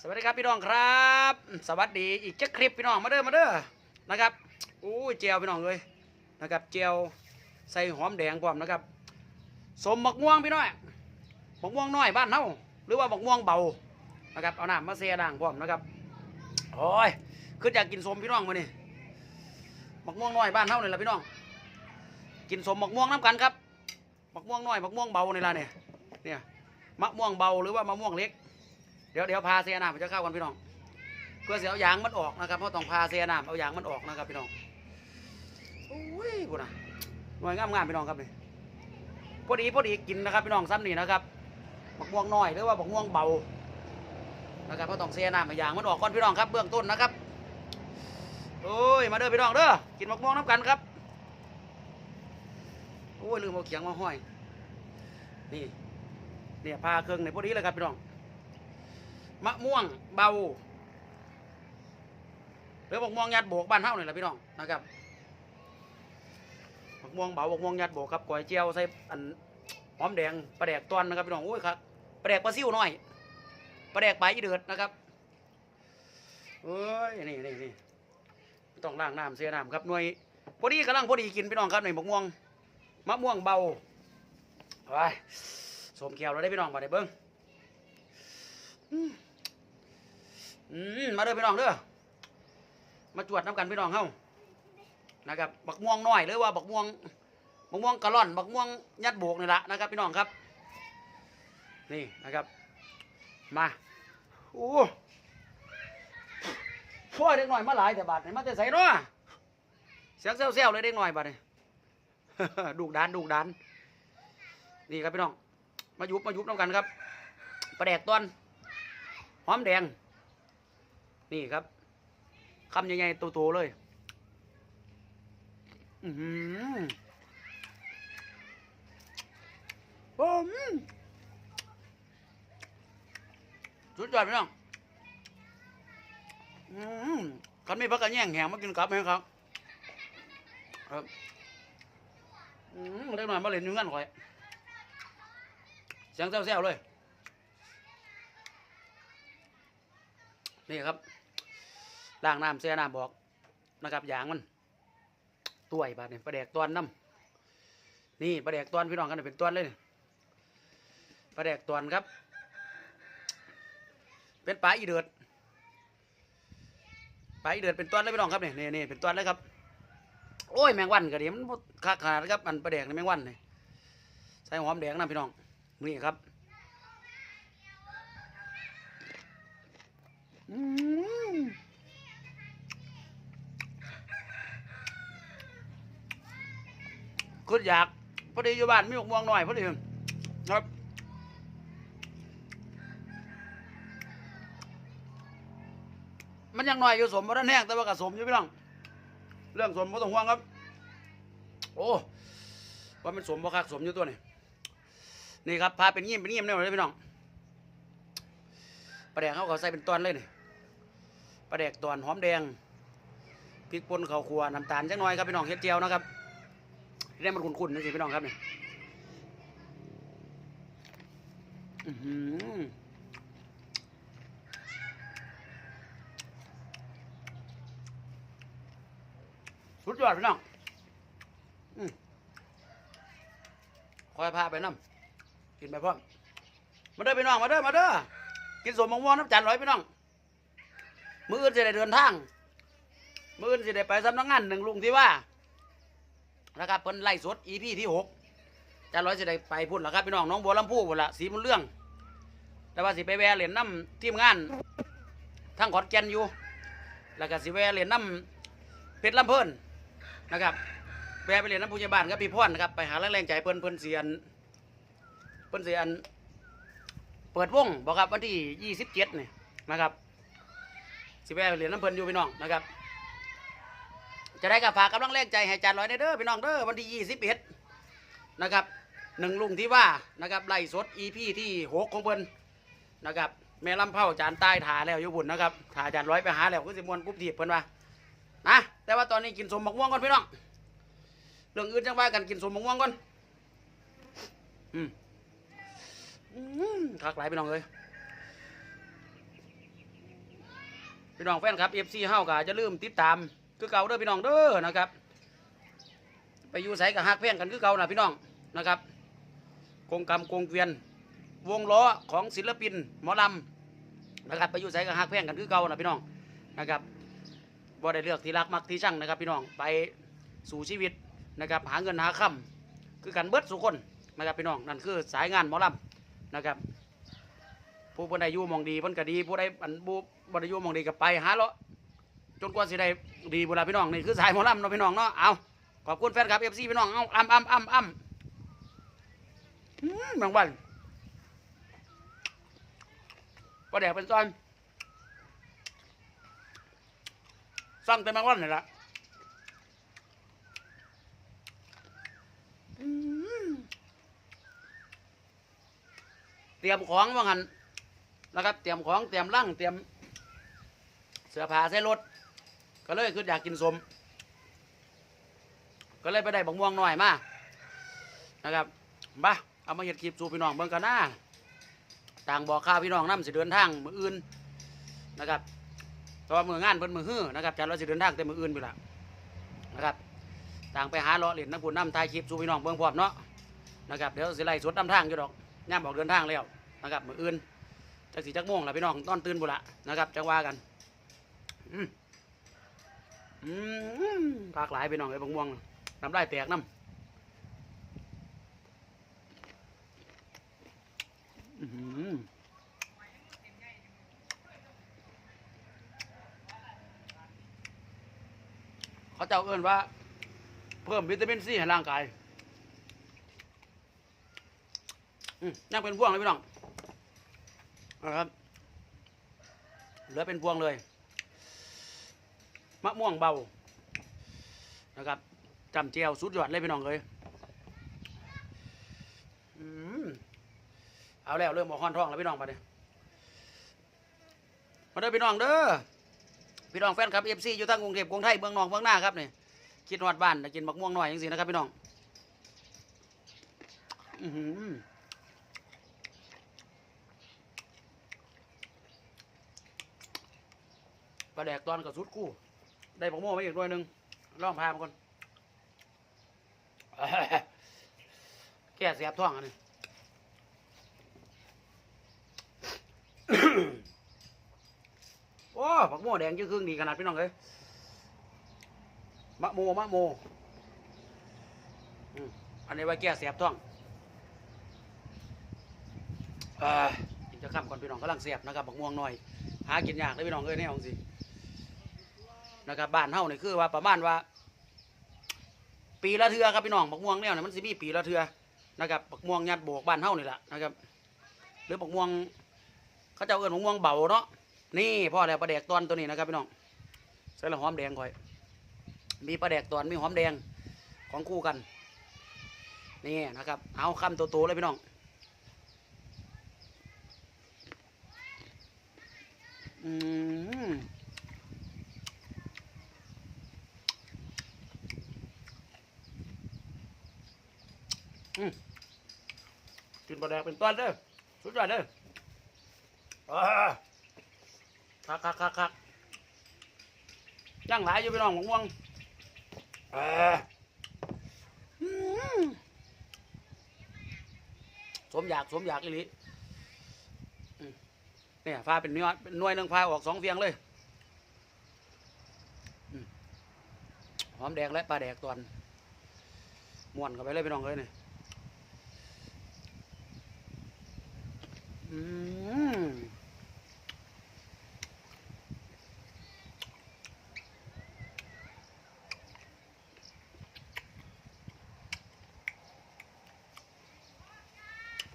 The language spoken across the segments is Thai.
สวัสดีครับพี่น้องครับ สวัสดีอีกจักคลิปพี่น้องมาเด้อมาเด้อนะครับอู้ยเจียวพี่น้องเลยนะครับเจียวใส่หอมแดงพร้อมนะครับ สมบักม่วงพี่น้อยบักม่วงน้อยบ้านเฮาหรือว่าบักม่วงเบานะครับเอาหน้ำมาเสียด่างพร้อมนะครับโอ้ยคืออยากกินสมพี่น้องมานี่บักม่วงน้อยบ้านเฮานี่แหละพี่น้อง กินสมบักม่วงน้ำกันครับบักม่วงน้อยบักม่วงเบานี่ละเนี่ยเนี่ยมะม่วงเบาหรือว่ามะม่วงเล็ก ดี๋ยวเดี๋ยวพาเสียน้ำไปจะเข้ากันพี่น้องเพื่อเสียเอายางมันออกนะครับเพราะต้องพาเสียน้ำเอายางมันออกนะครับพี่น้องโอ้ยกูนะหน่วยงามงามพี่น้องครับนี่พอดีพอดีกินนะครับพี่น้องซ้ำนี่นะครับบักม่วงน้อยหรือว่าบักม่วงเบานะครับเพราะต้องเสียน้ำเอายางมันออกก่อนพี่น้องครับเบื้องต้นนะครับโอ้ยมาเด้อพี่น้องเด้อกินบักม่วงน้ำกันครับโอ้ยลืมเอาเขียงมาห้อยนี่เนี่ยพาเครื่องในพอดีเลยครับพี่น้อง มะม่วงเบา หรือมะม่วงยัดโบกบ้านเฮานี่แหละพี่น้องนะครับมะม่วงเบามะม่วงยัดโบกครับก๋วยเจียวใส่อันหอมแดงปลาแดกตอนนะครับพี่น้องโอ้ยครับปลาแดกปลาซิ่วหน่อยปลาแดกปลาอีเดือดนะครับเอ้ยนี่นี่นี่ต้องล้างน้ำเสียน้ำครับหน่วยพอดีกำลังพอดีกินพี่น้องครับในมะม่วงมะม่วงเบาไปสมเขียวเราได้พี่น้องมาได้เบิ้ง อืมมาเด้อพี่น้องเด้อมาจวดน้ำกันพี่น้องเฮานะครับ บักม่วงน้อยหรือว่าบักม่วงบักม่วงกะล่อน บักม่วงยัดโบกนี่ละนะครับ พี่น้องครับ นี่นะครับ มาโอ้พ่อเด็กหน่อยมาหลายแต่บาทนี่มาแต่ใส่เนาะเสียงเซลๆเลยเด็กหน่อยบาทนี่ดูกดานดูกดานนี่ครับพี่น้อง มายุบมายุบน้ำกันครับปลาแดกต้น หอมแดง นี่ครับคำใหญ่ๆโตๆเลย อือหือผมสุดยอดพี่น้องอืมคันมีพักกันแย่งแหงมากินกลับไหมครับ ครับ อืมเล็กหน่อยมาเล่นอยู่งั้นข่อยเสียงแซวๆเลย นี่ครับล้างน้ำเสียน้ำบอกนะครับยางมันตัวยบาดเนี่ยปลาแดกตอนน้ำนี่ปลาแดกตอนพี่น้องกันเป็นตอนเลยนี่ปลาแดกตอนครับ เป็นปลาอีเดือดปลาอีเดือดเป็นตอนเลยพี่น้องครับเนี่นี่นี่เป็นตอนเลยครับโอ้ยแมงวันก็ดีมันคักขนาดนะครับอันปลาแดกในแมงวันนี่ใส่หอมแดงนะพี่น้องนี่ครับ อืมคุณอยากพอดีอยู่บ้านมีหกม่วงหน่อยพอดีครับมันยังหน่อยอยู่สมบ่ทันแห้งแต่ว่าก็สมอยู่พี่น้องเรื่องสมบ่ต้องห่วงครับ โอ้ว่ามันสมบ่คักสมอยู่ตัวนี่นี่ครับพาเป็นเงียบเป็นเงียบแน่เลยพี่น้องปลาแดงเขาก็ใส่เป็นตอนเลยนี่ ปลาแดกตอนหอมแดงพริกป่นข้าวคั่วน้ำตาลจังน้อยครับพี่น้องเฮ็ดเจียวนะครับเรียกมันขุ่นๆนั่สิพี่น้องครับนี่อื้อหือสุดยอดพี่น้องคอยพาไปน้ำกินไปพร้อมมาเด้อพี่น้องมาเด้อมาเด้อกินสมมะม่วงน้ำจันทร์ร้อยพี่น้อง มืออื่นสิได้เดินทาง มืออื่นสิได้ไปสำนักงานหนึ่งลุงที่ว่านะครับเพิ่นไล่สด EP ที่หกจะร้อยสิได้ไปพุ่นล้วครับพี่น้องน้องบัวลำพูพุ่นละสีมุนเรื่อง แต่ว่าสิไปแวะเล่นน้ำทีมงานทั้งขอนแก่นอยู่ แล้วก็สิแวะเล่นน้ำเพชรลำเพิ่นนะครับแวะไปเล่นน้ำผู้ใหญ่บ้านกับพี่พ่อนนะครับไปหาแรงแรงใจเพิ่นเพิ่นเสียนเพิ่นเสียนเปิดวงบอกครับวันที่ยี่สิบเจ็ดนี่นะครับ สิแวะไปเรียนน้ำเพลินอยู่พี่น้องนะครับ จะได้กับฝากกำลังแรงใจให้จานลอยเด้อพี่น้องเด้อวันที่ยี่สิบเอ็ดนะครับหนึ่งลุงที่ว่านะครับไล่สดอีพีที่หกของเพลินนะครับแม่ลำเผาจานใต้ถาแล้วอยู่บุญนะครับถาจานร้อยไปหาแล้วก็สิมวนกุ๊บถีบเพิ่นว่านะแต่ว่าตอนนี้กินสมบักม่วงก่อนพี่น้องเรื่องอื่นจังว่ากันกินสมบักม่วงก่อนอืมอืมคักหลายพี่น้องเลย พี่น้องแฟนครับ FC เฮาก็จะลืมติดตาม คือเก่าเด้อพี่น้องเด้อนะครับ ไปอยู่ไสกับฮักแพงกันคือเก่านะพี่น้องนะครับกงกรรมกงเกวียน วงล้อของศิลปินหมอลำนะครับไปอยู่ไสกับฮักแพงกันคือเก่านะพี่น้องนะครับบ่ได้เลือกที่รักมักที่ช่างนะครับพี่น้องไปสู่ชีวิตนะครับ หาเงินหาค่ำคือกันเบิดสุคนนะครับพี่น้องนั่นคือสายงานหมอลำนะครับ ผู้เพิ่นได้อยู่หมองดีเพิ่นก็ดี ผู้ใดอันผู้บ่ได้อยู่หมองดีก็ไปหาเลาะจนกว่าสิได้ดีบุญละพี่น้องนี่คือสายหมอลำเนาะพี่น้องเนาะเอาขอบคุณแฟนคลับ FC พี่น้องเอาอ้ำอ้ำอ้ำอ้ำบางวันประเดี๋ยวเป็นซ้อนซ้ำแต่บางวันนี่ละเตรียมของว่างั้น นะครับเตรียมของเตรียมร่างเตรียมเสื้อผ้าใส่รถ ก็เลยคืออยากกินสม ก็เลยไปได้บักม่วงหน่อยมานะครับบ้าเอามาเห็ดคลิปสู่พี่น้องเบิ่งกันหน้าต่างบอกข้าวพี่น้องน้ำสิเดินทางมืออื่นนะครับเพราะว่ามืองานเพิ่นมือฮื้อนะครับจันเราสิเดินทางแต่มืออื่นไปละนะครับต่างไปหาเลาะเล่นน้ำปุ่นน้ำทายคลิปสู่พี่น้องเบิ่งพร้อมเนาะนะครับเดี๋ยวสิไล่สดน้ำทางอยู่ดอกย่ามบอกเดินทางแล้วนะครับมืออื่น จักสีจักม่วงล่ะพี่น้องตอนตื่นบุละนะครับจังว่ากัน อืมอืมปากหลายพี่น้องไอ้บางม่วงน้ำลายแตกน้ำเขาเจ้าเอิ้นว่า เพิ่มวิตามินซีให้ร่างกายอืมยังเป็นพวงเลยพี่น้อง นะครับเหลือเป็นพวงเลย มะม่วงเบานะครับจำเจียวสุดยอดเลยพี่น้องเลยอืมเอาแล้วเริ่มออกห้อนท้องแล้วพี่น้องมาเนี่ยมาเด้อพี่น้องเด้อพี่น้องแฟนครับเอฟซีอยู่ทางกรุงเทพกรุงไทยเมืองนอกเมืองหน้าครับนี่คิดฮอดบ้านกินมะม่วงหน่อยจังสินะครับพี่น้อง อือหือ ปลาแดกตอนกับสุดคู่ได้ผักโม่มาอีกด้วยหนึ่งล่องพามาก่อนแก้เสียบท้องอันนี้โอ้ผักโม่แดงชื่อครึ่งดีขนาดพี่น้องเลยมะโมมะโม่อันนี้ไว้แก้เสียบท้องอ่อกินจะข้ามก่อนพี่น้องกำลังเสียบนะครับผักม่วงหน่อย หากินยากเลยพี่น้องเอ้ยแน่ของสิ นะครับบ้านเฮานี่คือว่าประมาณว่า ปีละเทือครับพี่น้องบักม่วงแนวเนี่ยมันสิมีปีละเทือนะครับบักม่วงยัดโบกบ้านเฮานี่แหละนะครับ หรือบักม่วงเขาเจ้าเอิ้นบักม่วงเบาเนาะนี่พ่อแล้วปลาแดกตอนตัวนี้นะครับพี่น้องใส่ละหอมแดงก่อย มีปลาแดกตอนมีหอมแดงของคู่กัน นี่นะครับ เอาคำโตๆเลยพี่น้องอืม กินปลาแดกเป็นต้นเด้อสุดยอดเด้ออ่าคักคักคักคักย่างหลายอยู่พี่น้องหมกม่วงสมอยากสมอยากอีลิเนี่ยฟ้าเป็นนื้อเป็นนวยหนึ่งฟ้าออกสองเฟียงเลยหอมแดงและปลาแดกตอนมวนเข้าไปเลยพี่น้องเลยเนี่ย อืม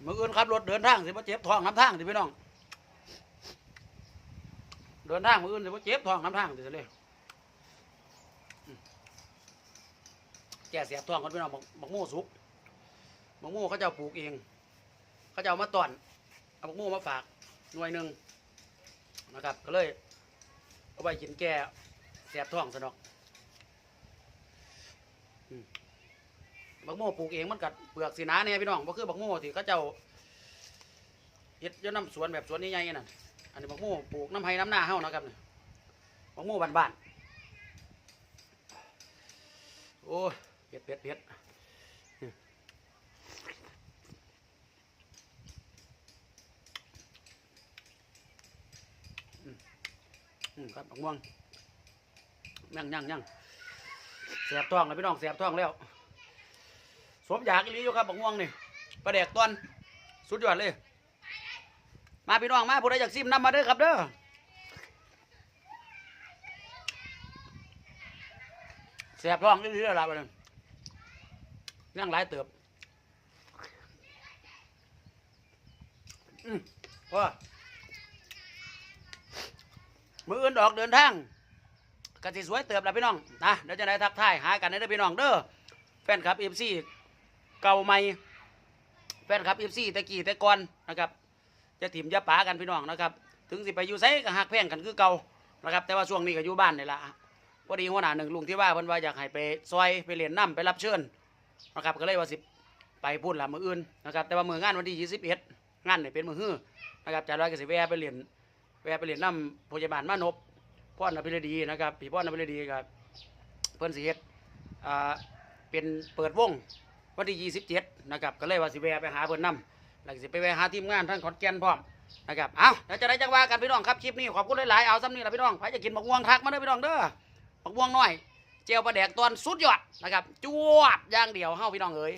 เมื่อคืนขับรถเดินทางสิบ่เจ็บท้องน้ำทางสิพี่น้อง เดินทางมื่อคืนสิบ่เจ็บท้องน้ำทางสิเลยแก่เสียบท้องกันพี่น้องบักโม่สุกบักโม่เขาจ้าปลูกเอง เขาจะเอามาตอน เอาบักโม่มาฝากหน่วยหนึ่งนะครับ ก็เลยเอาไปกินแก่แสบท้องสนอกบักโม่ปลูกเองมันกัดเปลือกสีหนาเนี่ยพี่น้องก็คือบักโม่ที่เขาเจ้าเฮ็ดอยน้ำสวนแบบสวนใหญ่ๆนั่นอันนี้บักโม่ปลูกน้ำไห้น้ำหน้าเฮานะครับเนี่ยบักโม่บ้านๆโอ้ยเผ็ดเผ็ดเผ็ด อืมครับบักม่วงยังยังยังแสบท้องแล้วพี่น้องแสบท้องแล้วสมอยากอีหลีอยู่ครับบักม่วงนี่ปลาแดกตอนสุดยอดเลย มาพี่น้องมาผู้ใดอยากซิมนำมาเด้อครับเด้อแสบท้องอีหลีแล้วล่ะบัดนี้ยังหลายเติบอืมว่า มืออื่นออกเดินทางกสิสวยเติบแล้วพี่น้องนะเดี๋ยวจะได้ทักทายหากันได้อพี่น้องเด้อแฟนคลับเอฟซีเก่าใหม่แฟนคลับเอฟซีตะกี้ต่ก่อนนะครับจะถิ่มจะป๋ากันพี่น้องนะครับถึงสิไปอยู่ไสก็หักแพงกันคือเก่านะครับแต่ว่าช่วงนี้ก็อยู่บ้านนี่ละพอดีหัวหน้าหนึ่งลุงที่ว่าเพิ่นว่าอยากให้ไปซอยไปเรียนน้ำไปรับเชิญนะครับก็เลยว่าสิไปพูดละมืออื่นนะครับแต่ว่ามืองานวันที่21งานเนี่ยเป็นมือฮื้อนะครับจ่าร้อยก็สิแวะไปเรียน แวะไปเรียนน้ำพยาบาลมานพพ่อนอภิรดีนะครับพี่พ่อนอภิรดีครับเพิ่อนสิเฮ็ดอ่าเป็นเปิดวงวันที่ 27 นะครับ ก็เลยว่าสิแวะไปหาเพิ่นนำแล้วก็สิไปแวะหาทีมงานทั้งขอนแก่นพร้อมนะครับเอาเดี๋ยวจะได้จังว่ากันพี่น้องครับคลิปนี้ขอบคุณหลายๆเอาซ้ำนี่แหละพี่น้องใครจะกินบักม่วงทักมาเด้อพี่น้องเด้อบักม่วงน้อยเจียวปลาแดกตอนสุดยอดนะครับจวดอย่างเดียวเฮ้าพี่น้องเอ๋ย